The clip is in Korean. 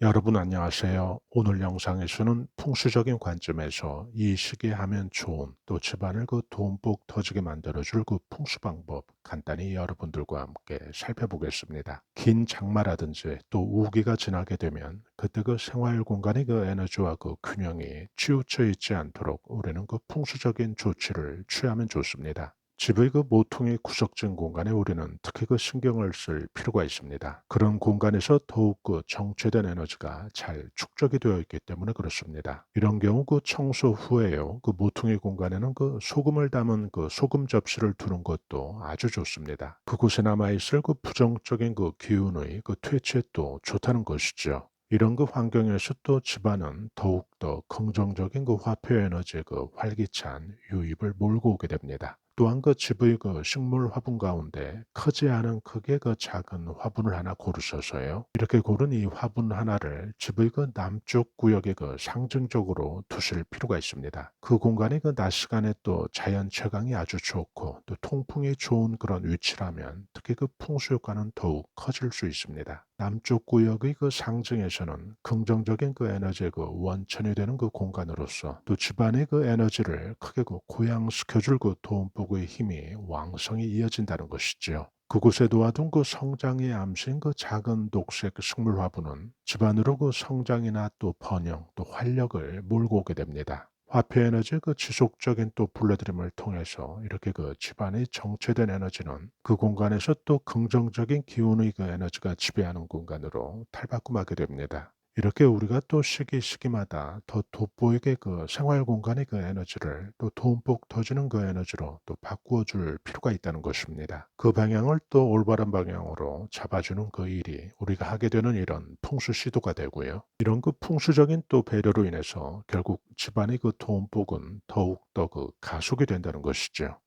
여러분 안녕하세요. 오늘 영상에서는 풍수적인 관점에서 이 시기에 하면 좋은 또 집안을 그 돈복 터지게 만들어줄 그 풍수 방법 간단히 여러분들과 함께 살펴보겠습니다. 긴 장마라든지 또 우기가 지나게 되면 그때 그 생활 공간의 그 에너지와 그 균형이 치우쳐 있지 않도록 우리는 그 풍수적인 조치를 취하면 좋습니다. 집의 그 모퉁이 구석진 공간에 우리는 특히 그 신경을 쓸 필요가 있습니다. 그런 공간에서 더욱 그 정체된 에너지가 잘 축적이 되어 있기 때문에 그렇습니다. 이런 경우 그 청소 후에요. 그 모퉁이 공간에는 그 소금을 담은 그 소금 접시를 두는 것도 아주 좋습니다. 그곳에 남아있을 그 부정적인 그 기운의 그 퇴치에 또 좋다는 것이죠. 이런 그 환경에서 또 집안은 더욱 더 긍정적인 그 화폐 에너지의 그 활기찬 유입을 몰고 오게 됩니다. 또한 그 집의 그 식물 화분 가운데 크지 않은 크기의 그 작은 화분을 하나 고르셔서요. 이렇게 고른 이 화분 하나를 집의 그 남쪽 구역에 그 상징적으로 두실 필요가 있습니다. 그 공간이 그 낮 시간에 또 자연 채광이 아주 좋고 또 통풍이 좋은 그런 위치라면 특히 그 풍수 효과는 더욱 커질 수 있습니다. 남쪽 구역의 그 상징에서는 긍정적인 그 에너지의 그 원천이 되는 그 공간으로서 또 집안의 그 에너지를 크게 그 고양시켜줄 그 도움복의 힘이 왕성히 이어진다는 것이지요. 그곳에 놓아둔 그 성장의 암신 그 작은 녹색 식물 화분은 집안으로 그 성장이나 또 번영 또 활력을 몰고 오게 됩니다. 화폐 에너지 그 지속적인 또 불러들임을 통해서 이렇게 그 집안의 정체된 에너지는 그 공간에서 또 긍정적인 기운의 그 에너지가 지배하는 공간으로 탈바꿈하게 됩니다. 이렇게 우리가 또 시기 시기마다 더 돋보이게 그 생활 공간의 그 에너지를 또 돈복 터지는 그 에너지로 또 바꾸어 줄 필요가 있다는 것입니다. 그 방향을 또 올바른 방향으로 잡아주는 그 일이 우리가 하게 되는 이런 풍수 시도가 되고요. 이런 그 풍수적인 또 배려로 인해서 결국 집안의 그 돈복은 더욱 더 그 가속이 된다는 것이죠.